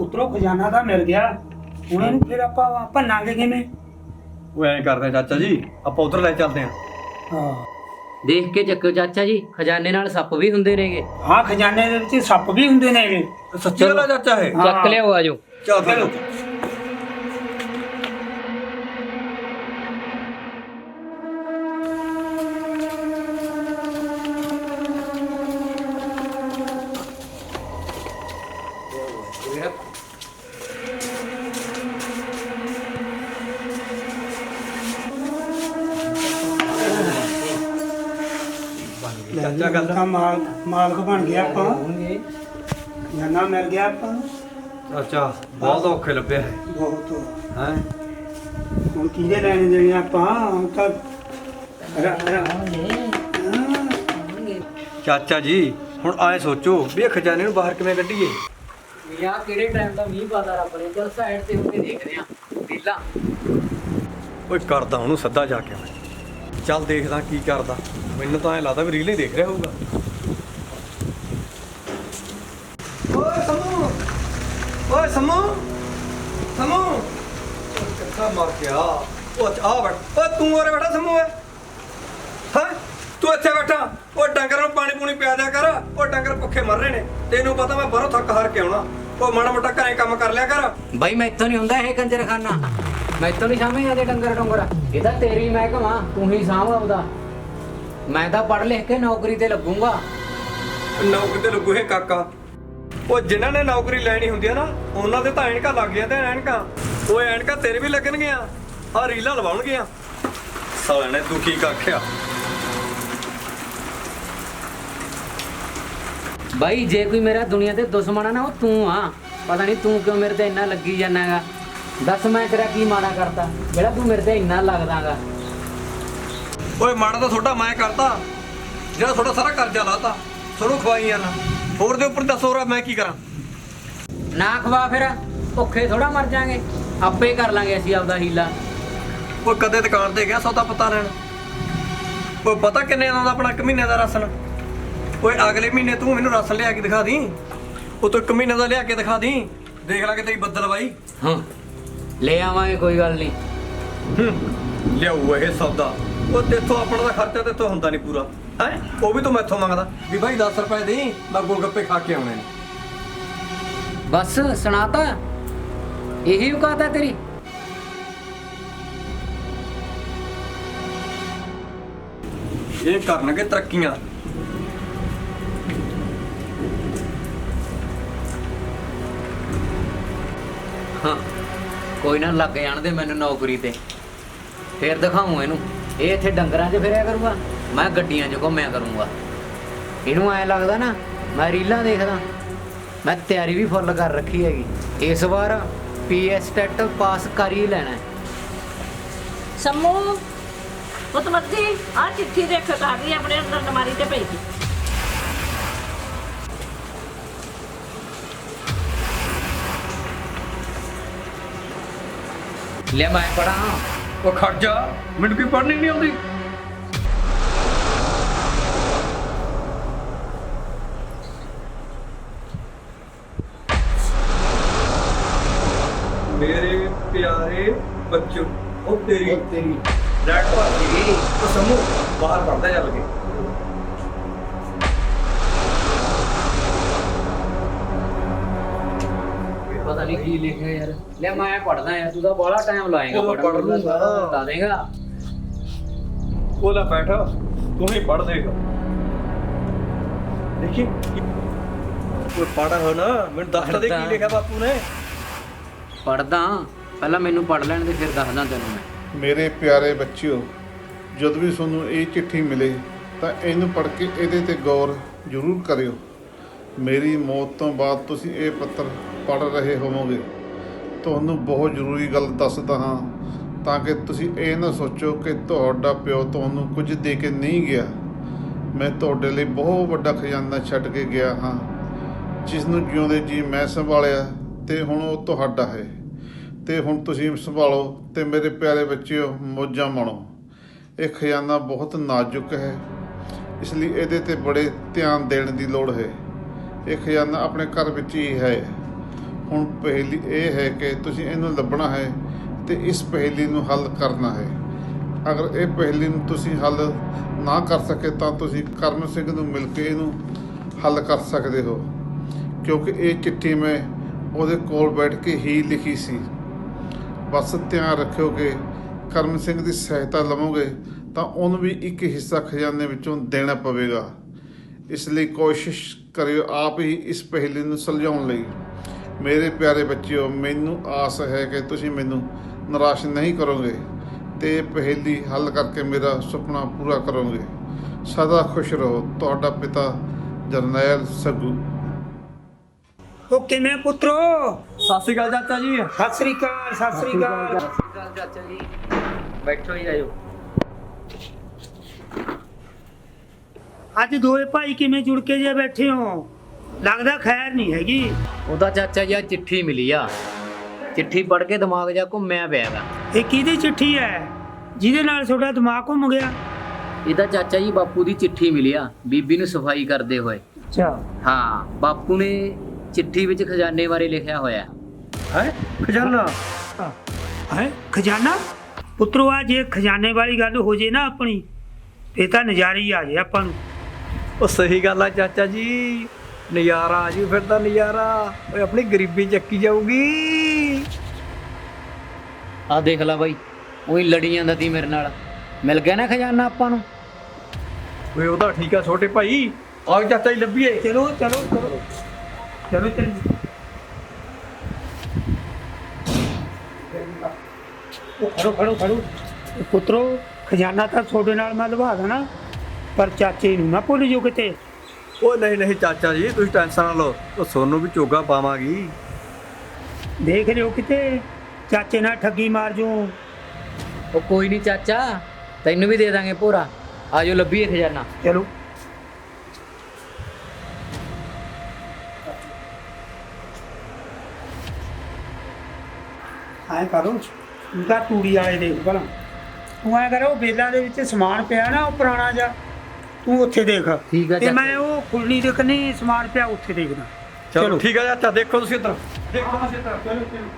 ਉਤਰੋ ਖਜ਼ਾਨਾ ਤਾਂ ਮਿਲ ਗਿਆ। ਹੁਣ ਇਹਨੂੰ ਫਿਰ ਆਪਾਂ ਭੰਨਾਂਗੇ ਕਿਵੇਂ? ਉਹ ਐਂ ਕਰਦੇ ਆ ਚਾਚਾ ਜੀ ਆਪਾਂ ਉਧਰ ਲੈ ਚੱਲਦੇ ਆ। ਹਾਂ। ਦੇਖ ਕੇ ਚੱਕੋ ਚਾਚਾ ਜੀ ਖਜ਼ਾਨੇ ਨਾਲ ਸੱਪ ਵੀ ਹੁੰਦੇ ਨੇਗੇ। ਹਾਂ ਖਜ਼ਾਨੇ ਦੇ ਵਿੱਚ ਸੱਪ ਵੀ ਹੁੰਦੇ ਨੇਗੇ। ਸੱਚੀ ਗੱਲ ਆ ਚਾਚਾ ਇਹ। ਹਾਂ। ਚੱਕ ਲਿਆਓ ਆਜੋ ਚੱਲ ਚਲੋ ਚਾਚਾ ਗੱਲ ਤਾਂ ਮਾਲ ਮਾਲਕ ਬਣ ਗਿਆ ਆਪਾਂ। ਖਜ਼ਾਨਾ ਮਿਲ ਗਿਆ ਆਪਾਂ ਨੂੰ। ਚਾਚਾ ਬਹੁਤ ਔਖੇ ਲੱਭਿਆ। ਹੈ ਬਹੁਤ। ਹੈ? ਹੁਣ ਕਿਹਦੇ ਲੈਣੇ ਦੇਣੇ ਆਪਾਂ? ਹੁਣ ਤਾਂ ਰ- ਰ- ਹਾਂ। ਚਾਚਾ ਜੀ ਹੁਣ ਐਂ ਸੋਚੋ ਵੀ ਇਹ ਖਜ਼ਾਨੇ ਨੂੰ ਬਾਹਰ ਕਿਵੇਂ ਕੱਢੀਏ? ਯਾ ਕਿਹੜੇ ਟਾਈਮ ਦਾ ਮੀਂਹ ਪਾਦਾ ਰੱਬ ਨੇ? ਚਲ ਸਾਈਡ ਤੇ ਕੇ ਦੇਖਦੇ ਆ। ਢੀਲਾ ਓਏ ਕਰਦਾ ਉਹਨੂੰ ਸੱਦਾ ਜਾ ਕੇ। ਮੈਂ ਚੱਲ ਦੇਖਦਾ ਕੀ ਕਰਦਾ। ਮੈਨੂੰ ਤਾਂ ਐਂ ਲੱਗਦਾ ਵੀ ਰੀਲ ਹੀ ਦੇਖ ਰਿਹਾ ਹੋਊਗਾ। ਓਏ ਸਮੂ ਓਏ ਸਮੂ ਸਮੂ। ਕਿੱਥਾ ਮਰ ਗਿਆ? ਉਹ ਆ ਬੈਠ ਓਏ ਤੂੰ ਉਰੇ ਬੈਠਾ ਸਮੂ ਓਏ। ਹਾਂ? ਤੂੰ ਇੱਥੇ ਬੈਠਾ। ਓ ਡੰਗਰਾਂ ਨੂੰ ਪਾਣੀ ਪੂਣੀ ਪਿਆ ਦਿਆ ਕਰ। ਓ ਡੰਗਰ ਭੁੱਖੇ ਮਰ ਰਹੇ ਨੇ। ਤੈਨੂੰ ਪਤਾ ਮੈਂ ਬਾਹਰੋਂ ਥੱਕ ਹਾਰ ਕੇ ਆਉਣਾ। ਓ ਮਾੜਾ ਮੋਟਾ ਘਰੇ ਕੰਮ ਕਰ ਲਿਆ ਕਰ। ਬਾਈ ਮੈਥੋਂ ਨਹੀਂ ਹੁੰਦਾ ਇਹ ਕੰਜਰਖਾਨਾ। ਮੈਥੋਂ ਨਹੀਂ ਸਾਂਭੇ ਜਾਂਦੇ ਡੰਗਰ ਡੰਗਰ ਇਹ ਤਾਂ ਤੇਰੀ ਮਹਿਕਮਾ। ਤੂੰ ਹੀ ਸਾਂਭ ਆਪਦਾ। ਮੈਂ ਤਾਂ ਪੜ੍ਹ ਲਿਖ ਕੇ ਨੌਕਰੀ ਤੇ ਲੱਗੂੰਗਾ। ਨੌਕਰੀ ਤੇ ਲੱਗੂ ਇਹ ਕਾਕਾ। ਉਹ ਜਿਨ੍ਹਾਂ ਨੇ ਨੌਕਰੀ ਲੈਣੀ ਹੁੰਦੀ ਆ ਨਾ ਉਹਨਾਂ ਦੇ ਤਾਂ ਐਨਕਾਂ ਲੱਗ ਗਿਆ ਤੇ ਐਨਕਾਂ। ਉਹ ਐਨਕਾਂ ਤੇਰੇ ਵੀ ਲੱਗਣਗੀਆਂ ਆ ਰੀਲਾਂ ਲਵਾਉਣਗੀਆਂ। ਸਾਲਿਆਂ ਨੇ ਤੂੰ ਕੀ ਕਾਖਿਆ? ਬਾਈ ਜੇ ਕੋਈ ਮੇਰਾ ਦੁਨੀਆ ਤੇ ਦੁਸ਼ਮਣ ਆ ਨਾ ਉਹ ਤੂੰ ਆ। ਪਤਾ ਨਹੀਂ ਤੂੰ ਕਿਉਂ ਮੇਰੇ ਤੇ ਇੰਨਾ ਲੱਗੀ ਜਾਣਾਗਾ ਦੱਸ ਮੈਂ ਤੇਰਾ ਕੀ ਮਾੜਾ ਕਰਤਾ? ਜਿਹੜਾ ਤੂੰ ਮੇਰੇ ਤੇ ਇੰਨਾ ਲੱਗਦਾਗਾ। ਓਏ ਮਾੜਾ ਤਾਂ ਤੁਹਾਡਾ ਮੈਂ ਕਰਤਾ। ਜਿਹੜਾ ਤੁਹਾਡਾ ਸਾਰਾ ਕਰਜ਼ਾ ਲਾਤਾ। ਤੁਹਾਨੂੰ ਖਵਾਈ ਜਾਣਾ ਹੋਰ ਦੇ ਉੱਪਰ ਦੱਸੋ ਰਾ ਮੈਂ ਕੀ ਕਰਾਂ? ਨਾ ਖਵਾ ਫਿਰ ਭੁੱਖੇ ਥੋੜਾ ਮਰ ਜਾਾਂਗੇ। ਆਪੇ ਕਰ ਲਾਂਗੇ ਅਸੀਂ ਆਪਦਾ ਹੀਲਾ। ਓਏ ਕਦੇ ਦੁਕਾਨ ਤੇ ਗਿਆ ਸੌਦਾ ਪਤਾ ਲੈਣ? ਓਏ ਪਤਾ ਕਿੰਨੇ ਆਉਂਦਾ ਆਪਣਾ ਇੱਕ ਮਹੀਨੇ ਦਾ ਰਾਸ਼ਨ? ਓਏ ਅਗਲੇ ਮਹੀਨੇ ਤੂੰ ਮੈਨੂੰ ਰਾਸ਼ਨ ਲਿਆ ਕੇ ਦਿਖਾ ਦੀ। ਉਹ ਤੋਂ ਇੱਕ ਮਹੀਨੇ ਦਾ ਲਿਆ ਕੇ ਦਿਖਾ ਦੀ। ਦੇਖ ਲਾਂਗੇ ਤੇਰੀ ਬੱਦਲ ਬਾਈ। ਹਾਂ। ਲੈ ਆਵਾਂਗੇ ਕੋਈ ਗੱਲ ਨਹੀਂ। ਹੂੰ, ਲਿਆਊ ਇਹ ਸੌਦਾ। ਉਹ ਤੇਥੋਂ ਆਪਣਾ ਦਾ ਖਰਚਾ ਤੇਥੋਂ ਹੁੰਦਾ ਨਹੀਂ ਪੂਰਾ। ਹੈ? ਉਹ ਵੀ ਤੂੰ ਮੈਥੋਂ ਮੰਗਦਾ। ਵੀ ਭਾਈ 10 ਰੁਪਏ ਦੇ ਮੈਂ ਗੋਲਗੱਪੇ ਖਾ ਕੇ ਆਉਣੇ ਨੇ। ਬਸ ਸੁਣਾਤਾ? ਇਹੀ ਔਕਾਤ ਹੈ ਤੇਰੀ? ਇਹ ਕਰਨਗੇ ਤਰੱਕੀਆਂ। ਹਾਂ ਕੋਈ ਨਾ ਲੱਗ ਜਾਣ ਦੇ ਮੈਨੂੰ ਨੌਕਰੀ ਤੇ। ਫੇਰ ਦਿਖਾਉਂ ਇਹਨੂੰ। ਇਹ ਇੱਥੇ ਡੰਗਰਾਂ 'ਚ ਫਿਰਿਆ ਕਰੂਗਾ। ਮੈਂ ਗੱਡੀਆਂ 'ਚ ਘੁੰਮਿਆ ਕਰੂੰਗਾ। ਇਹਨੂੰ ਐ ਲੱਗਦਾ ਨਾ ਮੈਂ ਰੀਲਾਂ ਦੇਖਦਾ। ਮੈਂ ਤਿਆਰੀ ਵੀ ਫੁੱਲ ਕਰ ਰੱਖੀ ਹੈਗੀ। ਇਸ ਵਾਰ ਪੀਐਸ ਟੈਟ ਪਾਸ ਕਰ ਹੀ ਲੈਣਾ ਹੈ। ਸਮੂ ਪੁੱਤਮਤੀ ਆ ਚਿੱਠੀ ਦੇਖ ਕਰ ਰਹੀ ਆਪਣੇ ਅੰਦਰ ਨਮਾਰੀ ਤੇ ਪਈ ਸੀ। ਲੈ ਮੈਂ ਪੜਾਂ ਉਹ ਜਾ। ਮੈਨੂੰ ਕੀ ਪੜ੍ਹਨੀ ਨਹੀਂ ਆਉਂਦੀ? ਮੇਰੇ ਪਿਆਰੇ ਬੱਚੋ ਉਹ ਤੇਰੀ ਤੇਰੀ। ਰੈਡ ਪਾ ਗਈ ਉਹ ਸਮੂਹ ਬਾਹਰ ਪੜਦਾ ਚੱਲ ਕੇ। ਨਹੀਂ ਕੀ ਲਿਖਿਆ ਯਾਰ। ਲੈ ਮੈਂ ਪੜਦਾ ਯਾਰ ਤੂੰ ਤਾਂ ਬੜਾ ਟਾਈਮ ਲਾਏਗਾ ਉਹ ਪੜ੍ਹ ਲੂੰਗਾ। ਬਤਾ ਦੇਗਾ। ਉਹ ਲੈ ਬੈਠ ਤੂੰ ਹੀ ਪੜ ਦੇਗਾ ਦੇਖੀ ਉਹ ਪੜ ਹੋ ਨਾ ਮੈਨੂੰ ਦੱਸ ਤਾਂ ਦੇ ਕੀ ਪੜ੍ਹਦਾ। ਲਿਖਿਆ ਬਾਪੂ ਨੇ। ਪੜਦਾ ਪਹਿਲਾਂ ਮੈਨੂੰ ਪੜ ਲੈਣ ਦੇ ਫਿਰ ਦੱਸਦਾ ਤੈਨੂੰ ਮੈਂ। ਮੇਰੇ ਪਿਆਰੇ ਬੱਚਿਓ ਜਦ ਵੀ ਤੁਹਾਨੂੰ ਇਹ ਚਿੱਠੀ ਮਿਲੇ ਤਾਂ ਇਹਨੂੰ ਪੜ੍ਹ ਕੇ ਇਹਦੇ ਤੇ ਗੌਰ ਜ਼ਰੂਰ ਕਰਿਓ। ਮੇਰੀ ਮੌਤ ਤੋਂ ਬਾਅਦ ਤੁਸੀਂ ਇਹ ਪੱਤਰ ਪੜ੍ਹ ਰਹੇ ਹੋਵੋਗੇ। ਤੁਹਾਨੂੰ ਬਹੁਤ ਜ਼ਰੂਰੀ ਗੱਲ ਦੱਸਦਾ ਹਾਂ ਤਾਂ ਕਿ ਤੁਸੀਂ ਇਹ ਨਾ ਸੋਚੋ ਕਿ ਤੁਹਾਡਾ ਪਿਓ ਤੁਹਾਨੂੰ ਕੁਝ ਦੇ ਕੇ ਨਹੀਂ ਗਿਆ। ਮੈਂ ਤੁਹਾਡੇ ਲਈ ਬਹੁਤ ਵੱਡਾ ਖਜ਼ਾਨਾ ਛੱਡ ਕੇ ਗਿਆ ਹਾਂ ਜਿਸ ਨੂੰ ਜਿਉਂਦੇ ਜੀ ਮੈਂ ਸੰਭਾਲਿਆ ਤੇ ਹੁਣ ਉਹ ਤੁਹਾਡਾ ਹੈ। ਤੇ ਹੁਣ ਤੁਸੀਂ ਸੰਭਾਲੋ ਤੇ ਮੇਰੇ ਪਿਆਰੇ ਬੱਚਿਓ, ਮੌਜਾਂ ਮਾਣੋ। ਇਹ ਖਜ਼ਾਨਾ ਬਹੁਤ ਨਾਜ਼ੁਕ ਹੈ, ਇਸ ਲਈ ਇਹਦੇ ਤੇ ਬੜੇ ਧਿਆਨ ਦੇਣ ਦੀ ਲੋੜ ਹੈ। ਇਹ ਖਜ਼ਾਨਾ ਆਪਣੇ ਘਰ ਵਿੱਚ ਹੀ ਹੈ। ਹੁਣ ਪਹਿਲੀ ਇਹ ਹੈ ਕਿ ਤੁਸੀਂ ਇਹਨੂੰ ਲੱਭਣਾ ਹੈ ਤੇ ਇਸ ਪਹਿਲੀ ਨੂੰ ਹੱਲ ਕਰਨਾ ਹੈ। ਅਗਰ ਇਹ ਪਹਿਲੀ ਨੂੰ ਤੁਸੀਂ ਹੱਲ ਨਾ ਕਰ ਸਕੇ ਤਾਂ ਤੁਸੀਂ ਕਰਮ ਸਿੰਘ ਨੂੰ ਮਿਲ ਕੇ ਇਹਨੂੰ ਹੱਲ ਕਰ ਸਕਦੇ ਹੋ। ਕਿਉਂਕਿ ਇਹ ਚਿੱਠੀ ਮੈਂ ਉਹਦੇ ਕੋਲ ਬੈਠ ਕੇ ਹੀ ਲਿਖੀ ਸੀ। ਬਸ ਧਿਆਨ ਰੱਖਿਓ ਕਿ ਕਰਮ ਸਿੰਘ ਦੀ ਸਹਾਇਤਾ ਲਵੋਗੇ ਤਾਂ ਉਹਨੂੰ ਵੀ ਇੱਕ ਹਿੱਸਾ ਖਜ਼ਾਨੇ ਵਿੱਚੋਂ ਦੇਣਾ ਪਵੇਗਾ। ਇਸ ਲਈ ਕੋਸ਼ਿਸ਼ ਕਰਿਓ ਆਪ ਹੀ ਇਸ ਪਹਿਲੇ ਨੂੰ ਸੁਲਝਾਉਣ ਲਈ। ਮੇਰੇ ਪਿਆਰੇ ਬੱਚਿਓ ਮੈਨੂੰ ਆਸ ਹੈ ਕਿ ਤੁਸੀਂ ਮੈਨੂੰ ਨਿਰਾਸ਼ ਨਹੀਂ ਕਰੋਗੇ ਤੇ ਪਹਿਲੀ ਹੱਲ ਕਰਕੇ ਮੇਰਾ ਸੁਪਨਾ ਪੂਰਾ ਕਰੋਗੇ। ਸਦਾ ਖੁਸ਼ ਰਹੋ। ਤੁਹਾਡਾ ਪਿਤਾ ਜਰਨੈਲ ਸੱਗੂ। ਉਹ ਕਿਵੇਂ ਪੁੱਤਰੋ। ਸਤਿ ਸ਼੍ਰੀ ਅਕਾਲ ਚਾਚਾ ਜੀ। ਸਤਿ ਸ੍ਰੀ ਅਕਾਲ ਸਤਿ ਸ੍ਰੀ ਅਕਾਲ। ਚਾਚਾ ਜੀ। ਬੈਠੋ ਹੀ ਆਇਓ। ਅੱਜ ਦੋਏ ਭਾਈ ਕਿਵੇਂ ਜੁੜ ਕੇ ਜੇ ਬੈਠੇ ਹੋ? ਲੱਗਦਾ ਖੈਰ ਨਹੀਂ ਹੈਗੀ। ਉਹਦਾ ਚਾਚਾ ਜੀ ਆ ਚਿੱਠੀ ਮਿਲੀ ਆ। ਚਿੱਠੀ ਪੜ੍ਹ ਕੇ ਦਿਮਾਗ ਜਾ ਘੁੰਮਿਆ ਪਿਆ ਗਾ ਇਹ ਕਿਹਦੀ ਚਿੱਠੀ ਹੈ? ਜਿਹਦੇ ਨਾਲ ਤੁਹਾਡਾ ਦਿਮਾਗ ਘੁੰਮ ਗਿਆ? ਇਹਦਾ ਚਾਚਾ ਜੀ ਬਾਪੂ ਦੀ ਚਿੱਠੀ ਮਿਲੀ ਆ ਬੀਬੀ ਨੂੰ ਸਫ਼ਾਈ ਕਰਦੇ ਹੋਏ। ਅੱਛਾ। ਹਾਂ ਬਾਪੂ ਨੇ ਚਿੱਠੀ ਵਿੱਚ ਖਜ਼ਾਨੇ ਬਾਰੇ ਲਿਖਿਆ ਹੋਇਆ। ਹੈ? ਖਜ਼ਾਨਾ? ਹੈ। ਖਜ਼ਾਨਾ? ਪੁੱਤਰੋ ਆ ਜੇ ਖਜ਼ਾਨੇ ਵਾਲੀ ਗੱਲ ਹੋ ਜੇ ਨਾ ਆਪਣੀ ਇਹ ਤਾਂ ਨਜ਼ਾਰੇ ਹੀ ਆ ਜੇ ਆਪਾਂ ਨੂੰ। ਉਹ ਸਹੀ ਗੱਲ ਆ ਚਾਚਾ ਜੀ। ਨਜ਼ਾਰਾ ਆ ਜੀ ਫਿਰ ਤਾਂ ਨਜ਼ਾਰਾ। ਓਏ ਆਪਣੀ ਗਰੀਬੀ ਚੱਕੀ ਜਾਊਗੀ। ਆ ਦੇਖ ਲੈ ਬਾਈ ਉਹੀ ਲੜੀ ਜਾਂਦਾ ਤੀ ਮੇਰੇ ਨਾਲ। ਮਿਲ ਗਿਆ ਨਾ ਖਜ਼ਾਨਾ ਆਪਾਂ ਨੂੰ? ਓਏ ਉਹਦਾ ਠੀਕ ਆ ਛੋਟੇ ਭਾਈ। ਆ ਚਾਚਾ ਜੀ ਲੱਭੀਏ। ਚਲੋ ਚਲੋ ਚਲੋ। ਚਲੋ ਚਲੋ। ਉਹ ਖੜੋ ਖੜੋ ਖੜੋ ਪੁੱਤਰੋ ਖਜ਼ਾਨਾ ਤਾਂ ਤੁਹਾਡੇ ਨਾਲ ਮੈਂ ਲਵਾ ਦੇਣਾ। ਪਰ ਚਾਚੇ ਨੂੰ ਨਾ ਭੁੱਲ ਜਾਓ ਕਿਤੇ। ਉਹ ਨਹੀਂ ਨਹੀਂ ਚਾਚਾ ਜੀ ਤੁਸੀਂ ਟੈਨਸ਼ਨ ਨਾ ਲਓ। ਉਹ ਸੋਨੂੰ ਵੀ ਚੋਗਾ ਪਾਵਾਂਗੀ। ਦੇਖ ਲਿਓ ਕਿਤੇ ਚਾਚੇ ਨਾਲ ਠੱਗੀ ਮਾਰ ਜੂ। ਉਹ ਕੋਈ ਨਹੀਂ ਚਾਚਾ ਤੈਨੂੰ ਵੀ ਦੇ ਦਾਂਗੇ ਭੋਰਾ। ਆਜੋ ਲੱਭੀਏ ਖਜ਼ਾਨਾ ਚਲੋ। ਆਏ ਕਰੋ ਤਾਂ ਤੂੜੀ ਵਾਲੇ ਦੇਖ ਭਲਾ। ਤੂੰ ਐ ਕਰੋ ਬੇਲਾਂ ਦੇ ਵਿੱਚ ਸਮਾਨ ਪਿਆ ਨਾ ਉਹ ਪੁਰਾਣਾ ਜਿਹਾ। ਤੂੰ ਉੱਥੇ ਦੇਖ। ਠੀਕ ਆ ਤੇ ਚਾਚਾ। ਮੈਂ ਉਹ ਖੁੱਲਣੀ ਦੇਖਣੀ ਸਮਾਨ ਪਿਆ ਉੱਥੇ ਦੇਖਦਾ। ਚਲੋ ਠੀਕ ਆ ਚਾਚਾ ਦੇਖੋ ਤੁਸੀਂ ਇੱਧਰ। ਦੇਖੋ ਤੁਸੀਂ ਇੱਧਰ। ਚਲੋ ਚਲੋ।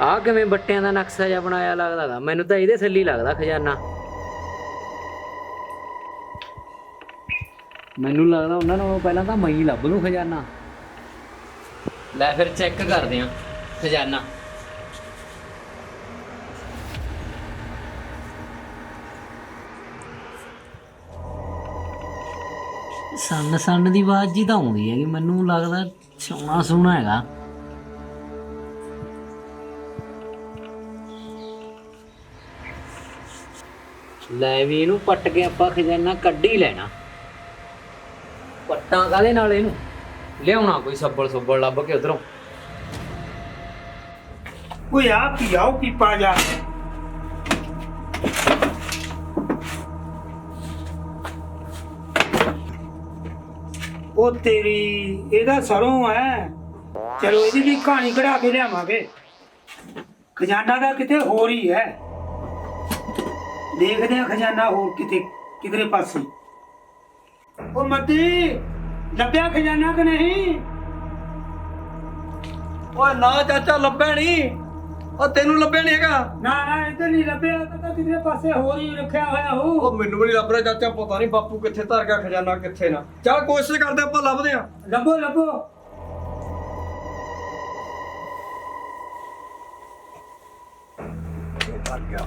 ਆ ਕਿਵੇਂ ਬੱਟਿਆਂ ਦਾ ਨਕਸ਼ਾ ਜਿਹਾ ਬਣਾਇਆ ਲੱਗਦਾਗਾ ਮੈਨੂੰ ਤਾਂ ਇਹਦੇ ਥੱਲੇ ਹੀ ਲੱਗਦਾ ਖਜ਼ਾਨਾ। ਮੈਨੂੰ ਲੱਗਦਾ ਉਹਨਾਂ ਨੂੰ ਪਹਿਲਾਂ ਤਾਂ ਮੈਂ ਹੀ ਲੱਭ ਲੂੰ ਖਜ਼ਾਨਾ। ਲੈ ਫਿਰ ਚੈੱਕ ਕਰਦੇ ਆ ਖਜ਼ਾਨਾ। ਸੰਨ ਸੰਨ ਦੀ ਆਵਾਜ਼ ਜੀ ਤਾਂ ਆਉਂਦੀ ਹੈਗੀ, ਮੈਨੂੰ ਲੱਗਦਾ ਸੋਹਣਾ ਸੋਹਣਾ ਹੈਗਾ। ਲੈ ਵੀ ਇਹਨੂੰ ਪੱਟ ਕੇ ਆਪਾਂ ਖਜ਼ਾਨਾ ਕੱਢ ਹੀ ਲੈਣਾ। ਪੱਟਾਂ ਕਾਦੇ ਨਾਲ ਇਹਨੂੰ? ਲਿਆਉਣਾ ਕੋਈ ਸੱਬਲ ਸੁੱਬਲ ਲੱਭ ਕੇ ਉਧਰੋਂ। ਓਏ ਆ ਪੀਆਓ ਪੀਪਾ ਜਾ ਉਹ ਤੇਰੀ, ਇਹਦਾ ਸਰੋਂ ਹੈ। ਚਲੋ ਇਹਦੀ ਵੀ ਕਹਾਣੀ ਕਢਾ ਕੇ ਲਿਆਵਾਂਗੇ। ਖਜ਼ਾਨਾ ਦਾ ਕਿਤੇ ਹੋਰ ਹੀ ਹੈ। ਦੇਖਦੇ ਆ ਖਜ਼ਾਨਾ ਹੋਰ ਕਿਤੇ, ਕਿਧਰੇ ਪਾਸੇ। ਉਹ ਮੱਦੀ, ਲੱਭਿਆ ਖਜ਼ਾਨਾ ਕਿ ਨਹੀਂ? ਓਏ ਨਾ ਚਾਚਾ, ਲੱਭਿਆ ਨਹੀਂ। ਉਹ ਤੈਨੂੰ ਲੱਭਿਆ ਨਹੀਂ ਹੈਗਾ? ਨਾ ਨਾ ਇੱਧਰ ਨਹੀਂ ਲੱਭਿਆ ਉਹ ਤਾਂ ਕਿਧਰੇ ਪਾਸੇ ਹੋਰ ਹੀ ਰੱਖਿਆ ਹੋਇਆ ਹੋ ਉਹ ਮੈਨੂੰ ਵੀ ਨਹੀਂ ਲੱਭ ਰਿਹਾ ਚਾਚਾ ਪਤਾ ਨਹੀਂ ਬਾਪੂ ਕਿੱਥੇ ਧਰ ਗਿਆ ਖਜ਼ਾਨਾ ਕਿੱਥੇ ਨਾ। ਚੱਲ ਕੋਸ਼ਿਸ਼ ਕਰਦੇ ਆਪਾਂ ਲੱਭਦੇ ਆ ਲੱਭੋ ਲੱਭੋ। ਧਰ ਗਿਆ।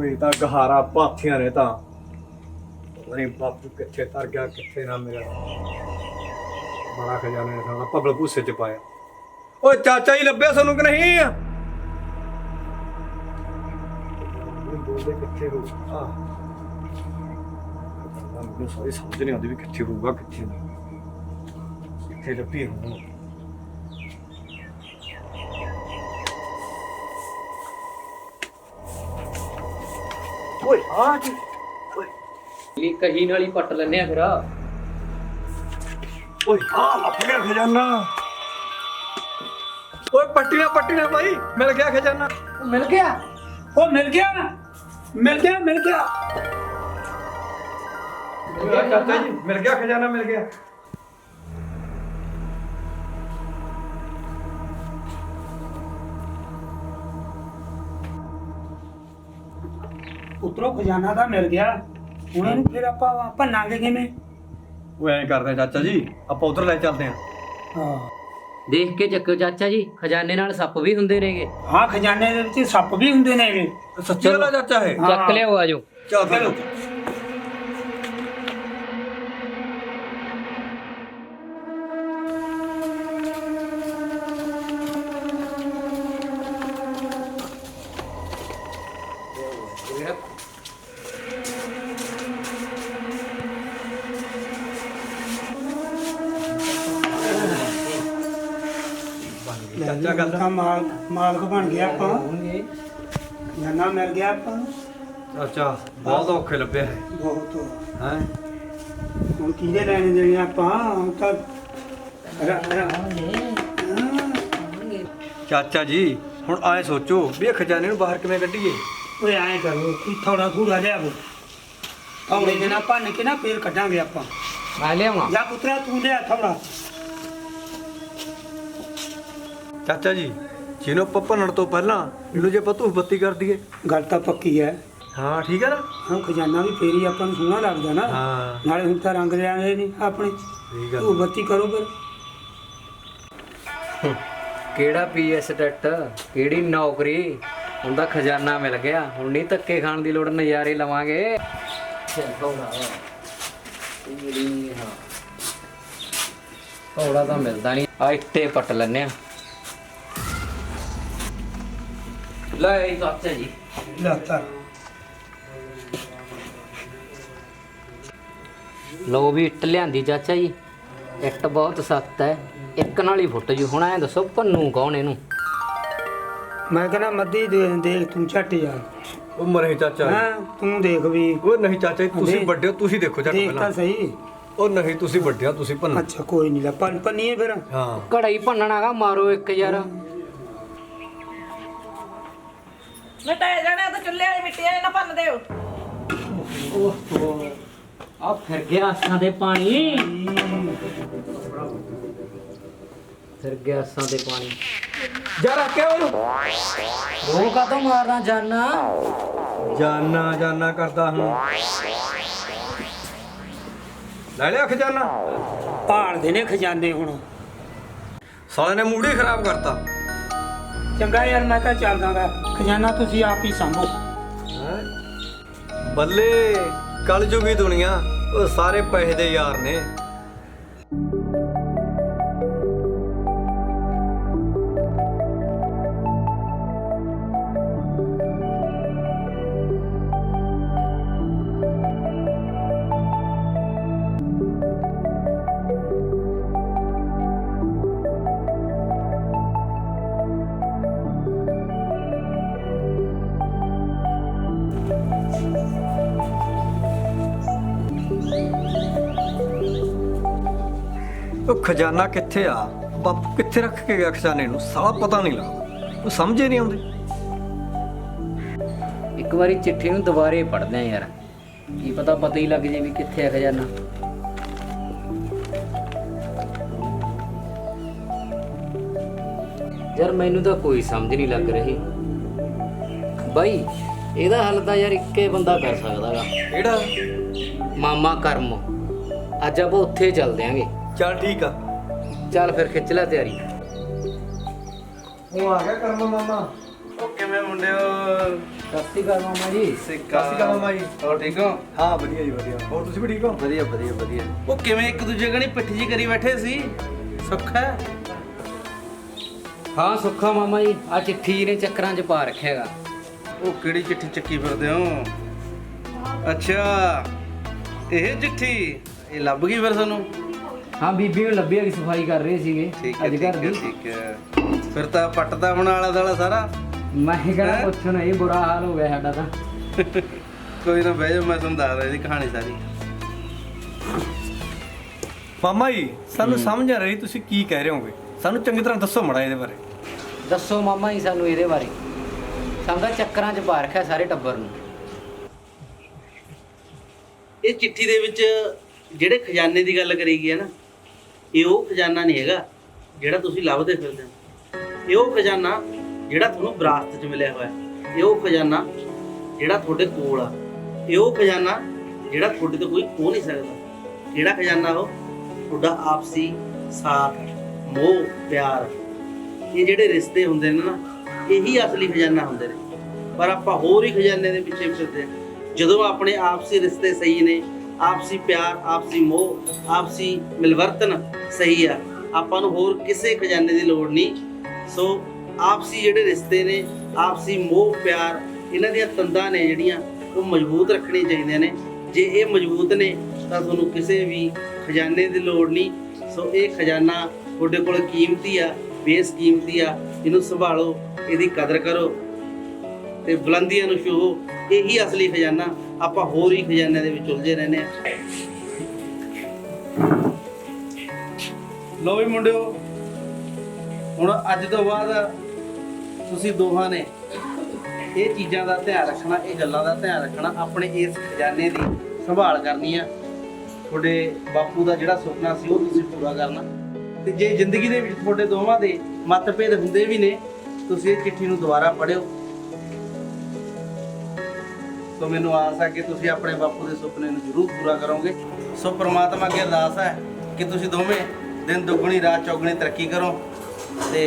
ਕੋਈ ਤਾਂ ਗਹਾਰਾ ਪਾਥੀਆਂ ਨੇ ਤਾਂ। ਪਤਾ ਬਾਪੂ ਕਿੱਥੇ ਤਰ ਗਿਆ, ਕਿੱਥੇ ਨਾ ਮੇਰਾ ਬੜਾ ਖਜ਼ਾਨਾ ਨੇ ਸਾਲਾ ਪਬਲ ਭੂਸੇ ਚ ਪਾਇਆ। ਓਏ ਚਾਚਾ ਹੀ ਲੱਭਿਆ ਸਾਨੂੰ ਕਿ ਨਹੀਂ? ਬੋਲਦੇ ਕਿੱਥੇ ਹੋ? ਆ ਮੈਨੂੰ ਸਾਰੀ ਸਮਝ ਨਹੀਂ ਆਉਂਦੀ ਵੀ ਕਿੱਥੇ ਹੋਊਗਾ, ਕਿੱਥੇ ਨਹੀਂ। ਕਿੱਥੇ ਲੱਭੀ ਹੁਣ ਓਏ ਆ ਜੀ ਓਏ। ਇਹ ਕਹੀ ਨਾਲ ਹੀ ਪੱਟ ਲੈਨੇ ਆ ਫਿਰ। ਓਏ ਆ ਲੱਭ ਗਿਆ ਖਜ਼ਾਨਾ। ਓਏ ਪੱਟੀਆਂ ਪੱਟੀਆਂ ਭਾਈ ਮਿਲ ਗਿਆ ਖਜ਼ਾਨਾ। ਮਿਲ ਗਿਆ? ਉਹ ਮਿਲ ਗਿਆ ਮਿਲ ਗਿਆ ਮਿਲ ਗਿਆ। ਓਏ ਚਾਚਾ ਜੀ। ਮਿਲ ਗਿਆ ਖਜ਼ਾਨਾ ਮਿਲ ਗਿਆ। ਉਤਰੋ ਖਜ਼ਾਨਾ ਦਾ ਮਿਲ ਗਿਆ। ਹੁਣ ਇਹਨੂੰ ਫਿਰ ਆਪਾਂ ਭੰਨਾਂਗੇ ਕਿਵੇਂ? ਓਏ ਐਂ ਕਰਦੇ ਆ ਚਾਚਾ ਜੀ ਆਪਾਂ ਉਧਰ ਲੈ ਚੱਲਦੇ ਆ। ਹਾਂ। ਦੇਖ ਕੇ ਚੱਕਿਓ ਚਾਚਾ ਜੀ ਖਜ਼ਾਨੇ ਨਾਲ ਸੱਪ ਵੀ ਹੁੰਦੇ ਨੇਗੇ। ਹਾਂ ਖਜ਼ਾਨੇ ਦੇ ਵਿੱਚ ਸੱਪ ਵੀ ਹੁੰਦੇ ਨੇਗੇ। ਸੱਚੀ ਗੱਲ ਆ ਚਾਚਾ ਇਹ। ਹਾਂ। ਚੱਕ ਲਿਆਓ ਆਜੋ ਚੱਲ ਚਲੋ ਮਾਲ ਮਾਲਕ ਬਣ ਗਿਆ ਆਪਾਂ। ਖਜ਼ਾਨਾ ਮਿਲ ਗਿਆ ਆਪਾਂ ਨੂੰ। ਚਾਚਾ ਬਹੁਤ ਔਖੇ ਲੱਭਿਆ। ਹੈ ਬਹੁਤ। ਹੈ? ਹੁਣ ਕਿਹਦੇ ਲੈਣੇ ਦੇਣੇ ਆਪਾਂ? ਹੁਣ ਤਾਂ ਰ- ਰ- ਹਾਂ। ਚਾਚਾ ਜੀ ਹੁਣ ਆਏ ਸੋਚੋ ਵੀ ਇਹ ਖਜ਼ਾਨੇ ਨੂੰ ਬਾਹਰ ਕਿਵੇਂ ਕੱਢੀਏ? ਓਏ ਐਂ ਕਰੋ ਕਿ ਥੋੜਾ ਥੋੜਾ ਲਿਆਵੋ ਥੋੜੇ ਦਿਨ ਭੰਨ ਕੇ ਨਾ ਫੇਰ ਕੱਢਾਂਗੇ ਆਪਾਂ। ਮੈਂ ਲਿਆਵਾਂ। ਜਾਂ ਪੁੱਤਰਾ ਤੂੰ ਲਿਆ ਥੋੜਾ ਚਾਚਾ ਜੀ ਜਿਹਨੂੰ ਆਪਾਂ ਭੰਨਣ ਤੋਂ ਪਹਿਲਾਂ ਇਹਨੂੰ ਜੇ ਆਪਾਂ ਧੂਫ ਬੱਤੀ ਕਰ ਦਈਏ। ਗੱਲ ਤਾਂ ਪੱਕੀ ਹੈ। ਹਾਂ ਠੀਕ ਹੈ ਨਾ? ਹਾਂ ਖਜ਼ਾਨਾ ਵੀ ਫੇਰ ਹੀ ਆਪਾਂ ਨੂੰ ਸੋਹਣਾ ਲੱਗਦਾ ਨਾ। ਹਾਂ। ਨਾਲੇ ਹੁਣ ਤਾਂ ਰੰਗ ਲਿਆਂਦੇ ਨਹੀਂ ਆਪਣੇ। ਠੀਕ ਤੂੰ ਬੱਤੀ ਕਰੋ ਫਿਰ। ਕਿਹੜਾ ਪੀਐਸ ਟੱਟ? ਕਿਹੜੀ ਨੌਕਰੀ? ਹੁੰਦਾ ਖਜ਼ਾਨਾ ਮਿਲ ਗਿਆ। ਹੁਣ ਨਹੀਂ ਧੱਕੇ ਖਾਣ ਦੀ ਲੋੜ ਨਜ਼ਾਰੇ ਲਵਾਂਗੇ। ਥੋੜਾ ਤਾਂ ਮਿਲਦਾ ਨਹੀਂ। ਆ ਇੱਟੇ ਪੱਟ ਲੈਨੇ ਆ। ਲੈ ਇਹ ਚਾਚਾ ਜੀ ਲਾਤਾ ਲੋ ਵੀ ਇੱਟ ਲਿਆਂਦੀ ਚਾਚਾ ਜੀ। ਇੱਟ ਬਹੁਤ ਸਖਤ ਹੈ। ਇੱਕ ਨਾਲ ਹੀ ਫੁੱਟ ਜੂ। ਹੁਣ ਐ ਦੱਸੋ ਭੰਨੂ ਕੌਣ ਇਹਨੂੰ? ਮੈਂ ਕਹਿੰਦਾ ਮੱਦੀ ਦੇ ਦੇਖ ਤੂੰ ਝੱਟ ਜਾ ਉਹ ਮਰੇ ਚਾਚਾ ਜੀ। ਹਾਂ ਤੂੰ ਦੇਖ ਵੀ। ਉਹ ਨਹੀਂ ਚਾਚਾ ਜੀ ਤੁਸੀਂ। ਵੱਡੇ ਹੋ ਤੁਸੀਂ ਦੇਖੋ ਝੱਟ ਦੇਖ ਤਾਂ ਪਹਿਲਾਂ। ਸਹੀ। ਉਹ ਨਹੀਂ ਤੁਸੀਂ ਵੱਡੇ ਹੋ ਤੁਸੀਂ ਭੰਨ ਅੱਛਾ ਕੋਈ ਨਹੀਂ ਲਾ ਪੰਨ ਪੰਨੀਏ ਫਿਰ। ਹਾਂ। ਘੜਾ ਹੀ ਭੰਨਣਾਗਾ ਮਾਰੋ ਇੱਕ ਯਾਰ। ਲਟਾਏ ਜਾਣਾ ਤਾਂ ਚੁੱਲ੍ਹੇ ਵਾਲੀ ਮਿੱਟੀ ਵਾਲੀ ਨਾ ਭੰਨ ਦਿਓ। ਆ ਫਿਰ ਗਿਆ ਆਸਾਂ ਦੇ ਪਾਣੀ। ਫਿਰ ਗਿਆ ਆਸਾਂ ਦੇ ਪਾਣੀ। ਜਾ ਰੱਖਿਆ ਉਹਨੂੰ ਉਹ ਕਾਤੋਂ ਮਾਰਨਾ ਜਾਨਾ? ਜਾਨਾ ਜਾਨਾ ਕਰਦਾ ਲੈ ਲਿਆ ਖਜ਼ਾਨਾ। ਭਾਲਦੇ ਨੇ ਖਜ਼ਾਨੇ ਹੁਣ। ਸਾਲੇ ਨੇ ਮੂਡ ਹੀ ਖਰਾਬ ਕਰਤਾ। ਚੰਗਾ ਯਾਰ, ਮੈਂ ਤਾਂ ਚੱਲਦਾਗਾ ਖਜ਼ਾਨਾ ਤੁਸੀਂ ਆਪ ਹੀ ਸੰਭੋ। ਹੈਂ? ਬੱਲੇ ਕਲ ਜੁਗੀ ਦੁਨੀਆ, ਉਹ ਸਾਰੇ ਪੈਸੇ ਦੇ ਯਾਰ ਨੇ। ਖਜ਼ਾਨਾ ਕਿੱਥੇ ਆ? ਬਾਪੂ ਕਿੱਥੇ ਰੱਖ ਕੇ ਗਿਆ ਖਜ਼ਾਨੇ ਨੂੰ? ਸਾਲਾ ਪਤਾ ਨਹੀਂ ਲੱਗਦਾ। ਉਹ ਸਮਝੇ ਨਹੀਂ ਆਉਂਦੇ। ਇੱਕ ਵਾਰੀ ਚਿੱਠੀ ਨੂੰ ਦੁਬਾਰੇ ਪੜ੍ਹਦੇ ਆ ਯਾਰ। ਕੀ ਪਤਾ ਪਤਾ ਹੀ ਲੱਗ ਜੇ ਵੀ ਕਿੱਥੇ ਹੈ ਖਜ਼ਾਨਾ। ਯਾਰ ਮੈਨੂੰ ਤਾਂ ਕੋਈ ਸਮਝ ਨਹੀਂ ਲੱਗ ਰਹੀ। ਬਾਈ ਇਹਦਾ ਹੱਲ ਤਾਂ ਯਾਰ ਇੱਕੇ ਬੰਦਾ ਕਰ ਸਕਦਾਗਾ ਕਿਹੜਾ? ਮਾਮਾ ਕਰਮ। ਅੱਜ ਆਪਾਂ ਉੱਥੇ ਚੱਲਦੇ ਆਂਗੇ। ਚੱਲ ਠੀਕ ਆ। ਚੱਲ ਫਿਰ ਖਿੱਚ ਲੈ ਤਿਆਰੀ। ਉਹ ਆ ਗਿਆ ਕਰਮ ਮਾਮਾ। ਉਹ ਕਿਵੇਂ ਮੁੰਡਿਓ? ਸਤਿ ਸ਼੍ਰੀ ਅਕਾਲ ਮਾਮਾ ਜੀ। ਸਿੱਕਾ ਸਤਿ ਸ਼੍ਰੀ ਅਕਾਲ ਮਾਮਾ ਜੀ। ਹੋਰ ਠੀਕ ਹੋ? ਹਾਂ ਵਧੀਆ ਜੀ ਵਧੀਆ। ਹੋਰ ਤੁਸੀਂ ਵੀ ਠੀਕ ਹੋ? ਵਧੀਆ ਵਧੀਆ ਵਧੀਆ। ਉਹ ਕਿਵੇਂ ਇੱਕ ਦੂਜੇ ਕਣੀ ਪਿੱਠ ਜੀ ਕਰੀ ਬੈਠੇ ਸੀ? ਸੁੱਖ ਹੈ? ਹਾਂ ਸੁੱਖਾ ਮਾਮਾ ਜੀ। ਆ ਚਿੱਠੀ ਨੇ ਚੱਕਰਾਂ 'ਚ ਪਾ ਰੱਖਿਆਗਾ ਉਹ ਕਿਹੜੀ ਚਿੱਠੀ ਚੱਕੀ ਫਿਰਦੇ ਹੋ? ਅੱਛਾ ਇਹ ਚਿੱਠੀ ਇਹ ਲੱਭ ਗਈ ਫਿਰ ਤੁਹਾਨੂੰ? ਹਾਂ ਬੀਬੀ ਨੂੰ ਲੱਭੀ ਵਾਲੀ ਸਫ਼ਾਈ ਕਰ ਰਹੇ ਸੀਗੇ। ਠੀਕ ਹੈ ਅੱਜ ਠੀਕ ਘਰ ਹੈ ਦੀ। ਠੀਕ ਹੈ। ਫਿਰ ਤਾਂ ਪੱਟਦਾ ਬਣਾ ਵਾਲਾ ਦਾਲਾ ਸਾਰਾ। ਮੈਂ ਕਿਹੜਾ ਹੈਂ? ਇਹ ਬੁਰਾ ਹਾਲ ਹੋ ਗਿਆ ਸਾਡਾ ਤਾਂ। ਕੋਈ ਨਾ ਬਹਿ ਜਾ ਮੈਂ ਤੁਹਾਨੂੰ ਦੱਸਦਾ ਇਹਦੀ ਕਹਾਣੀ ਸਾਰੀ। ਮਾਮਾ ਜੀ ਸਾਨੂੰ ਸਮਝ ਆ ਰਹੀ ਤੁਸੀਂ ਕੀ ਕਹਿ ਰਹੇ ਹੋਗੇ। ਸਾਨੂੰ ਚੰਗੀ ਤਰ੍ਹਾਂ ਦੱਸੋ ਮੜਾ ਇਹਦੇ ਬਾਰੇ। ਦੱਸੋ ਮਾਮਾ ਜੀ ਸਾਨੂੰ ਇਹਦੇ ਬਾਰੇ। ਤਾਂ ਚੱਕਰਾਂ 'ਚ ਪਾ ਰੱਖਿਆ ਸਾਰੇ ਟੱਬਰ ਨੂੰ। ਇਹ ਚਿੱਠੀ ਦੇ ਵਿੱਚ ਜਿਹੜੇ ਖਜ਼ਾਨੇ ਦੀ ਗੱਲ ਕਰੀ ਗਈ ਹੈ ਨਾ ਇਹ ਉਹ ਖਜ਼ਾਨਾ ਨਹੀਂ ਹੈਗਾ ਜਿਹੜਾ ਤੁਸੀਂ ਲੱਭਦੇ ਫਿਰਦੇ ਹੋ। ਇਹ ਉਹ ਖਜ਼ਾਨਾ ਜਿਹੜਾ ਤੁਹਾਨੂੰ ਵਿਰਾਸਤ 'ਚ ਮਿਲਿਆ ਹੋਇਆ ਇਹ ਉਹ ਖਜ਼ਾਨਾ ਜਿਹੜਾ ਤੁਹਾਡੇ ਕੋਲ ਆ। ਇਹ ਉਹ ਖਜ਼ਾਨਾ ਜਿਹੜਾ ਤੁਹਾਡੇ ਤੋਂ ਕੋਈ ਖੋ ਨਹੀਂ ਸਕਦਾ। ਕਿਹੜਾ ਖਜ਼ਾਨਾ ਉਹ? ਤੁਹਾਡਾ ਆਪਸੀ ਸਾਥ, ਮੋਹ, ਪਿਆਰ। ਇਹ ਜਿਹੜੇ ਰਿਸ਼ਤੇ ਹੁੰਦੇ ਨੇ ਨਾ, ਇਹੀ ਅਸਲੀ ਖਜ਼ਾਨਾ ਹੁੰਦੇ ਨੇ। ਪਰ ਆਪਾਂ ਹੋਰ ਹੀ ਖਜ਼ਾਨੇ ਦੇ ਪਿੱਛੇ ਫਿਰਦੇ ਹਾਂ। ਜਦੋਂ ਆਪਣੇ ਆਪਸੀ ਰਿਸ਼ਤੇ ਸਹੀ ਨੇ ਆਪਸੀ ਪਿਆਰ, ਆਪਸੀ ਮੋਹ, ਆਪਸੀ ਮਿਲਵਰਤਨ ਸਹੀ ਆ। ਆਪਾਂ ਨੂੰ ਹੋਰ ਕਿਸੇ ਖਜ਼ਾਨੇ ਦੀ ਲੋੜ ਨਹੀਂ। ਸੋ ਆਪਸੀ ਜਿਹੜੇ ਰਿਸ਼ਤੇ ਨੇ, ਆਪਸੀ ਮੋਹ, ਪਿਆਰ, ਇਹਨਾਂ ਦੀਆਂ ਤੰਦਾਂ ਨੇ ਜਿਹੜੀਆਂ, ਉਹ ਮਜ਼ਬੂਤ ਰੱਖਣੀਆਂ ਚਾਹੀਦੀਆਂ ਨੇ। ਜੇ ਇਹ ਮਜ਼ਬੂਤ ਨੇ, ਤਾਂ ਤੁਹਾਨੂੰ ਕਿਸੇ ਵੀ ਖਜ਼ਾਨੇ ਦੀ ਲੋੜ ਨਹੀਂ। ਸੋ ਇਹ ਖਜ਼ਾਨਾ ਤੁਹਾਡੇ ਕੋਲ ਕੀਮਤੀ ਆ ਬੇਸ ਕੀਮਤੀ ਆ, ਇਹਨੂੰ ਸੰਭਾਲੋ, ਇਹਦੀ ਕਦਰ ਕਰੋ। ਤੇ ਬੁਲੰਦੀਆਂ ਨੂੰ ਛੂਹੋ, ਇਹੀ ਅਸਲੀ ਖਜ਼ਾਨਾ ਆਪਾਂ ਹੋਰ ਹੀ ਖਜ਼ਾਨੇ ਦੇ ਵਿੱਚ ਉਲਝੇ ਰਹਿੰਦੇ ਆ ਲੋ ਵੀ ਮੁੰਡਿਓ, ਹੁਣ ਅੱਜ ਤੋਂ ਬਾਅਦ ਤੁਸੀਂ ਦੋਹਾਂ ਨੇ ਇਹ ਚੀਜ਼ਾਂ ਦਾ ਧਿਆਨ ਰੱਖਣਾ, ਇਹ ਗੱਲਾਂ ਦਾ ਧਿਆਨ ਰੱਖਣਾ, ਆਪਣੇ ਇਸ ਖਜ਼ਾਨੇ ਦੀ ਸੰਭਾਲ ਕਰਨੀ ਆ। ਤੁਹਾਡੇ ਬਾਪੂ ਦਾ ਜਿਹੜਾ ਸੁਪਨਾ ਸੀ, ਉਹ ਤੁਸੀਂ ਪੂਰਾ ਕਰਨਾ। ਤੇ ਜੇ ਜ਼ਿੰਦਗੀ ਦੇ ਵਿੱਚ ਤੁਹਾਡੇ ਦੋਵਾਂ ਦੇ ਮਤਭੇਦ ਹੁੰਦੇ ਵੀ ਨੇ, ਤੁਸੀਂ ਇਹ ਚਿੱਠੀ ਨੂੰ ਦੁਬਾਰਾ ਪੜ੍ਹਿਓ। ਸੋ ਮੈਨੂੰ ਆਸ ਹੈ ਕਿ ਤੁਸੀਂ ਆਪਣੇ ਬਾਪੂ ਦੇ ਸੁਪਨੇ ਨੂੰ ਜ਼ਰੂਰ ਪੂਰਾ ਕਰੋਗੇ। ਸੋ ਪ੍ਰਮਾਤਮਾ ਅੱਗੇ ਅਰਦਾਸ ਹੈ ਕਿ ਤੁਸੀਂ ਦੋਵੇਂ ਦਿਨ ਦੁੱਗਣੀ ਰਾਤ ਚੌਗਣੀ ਤਰੱਕੀ ਕਰੋ ਤੇ